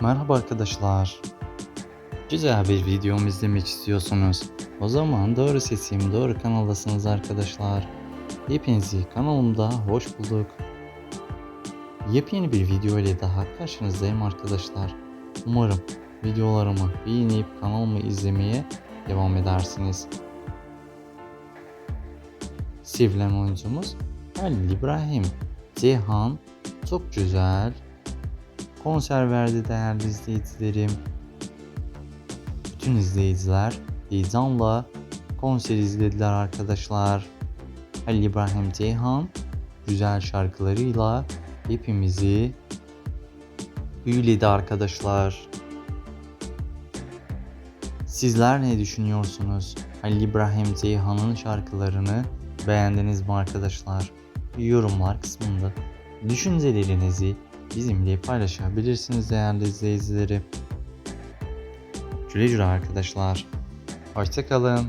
Merhaba arkadaşlar. Güzel bir videomu izlemek istiyorsunuz. O zaman doğru seçim doğru kanaldasınız arkadaşlar. Hepinizi kanalımda hoş bulduk. Yepyeni bir video ile daha karşınızdayım arkadaşlar. Umarım videolarımı beğenip kanalımı izlemeye devam edersiniz. Sevilen oyuncumuz Halil İbrahim. Ceyhan çok güzel konser verdi değerli izleyicilerim. Bütün izleyiciler heyecanla konser izlediler arkadaşlar. Halil İbrahim Ceyhan güzel şarkılarıyla hepimizi büyüledi arkadaşlar. Sizler ne düşünüyorsunuz? Halil İbrahim Ceyhan'ın şarkılarını beğendiniz mi arkadaşlar? Yorumlar kısmında düşüncelerinizi bizimle paylaşabilirsiniz değerli izleyicilerim. Güle güle arkadaşlar. Hoşçakalın.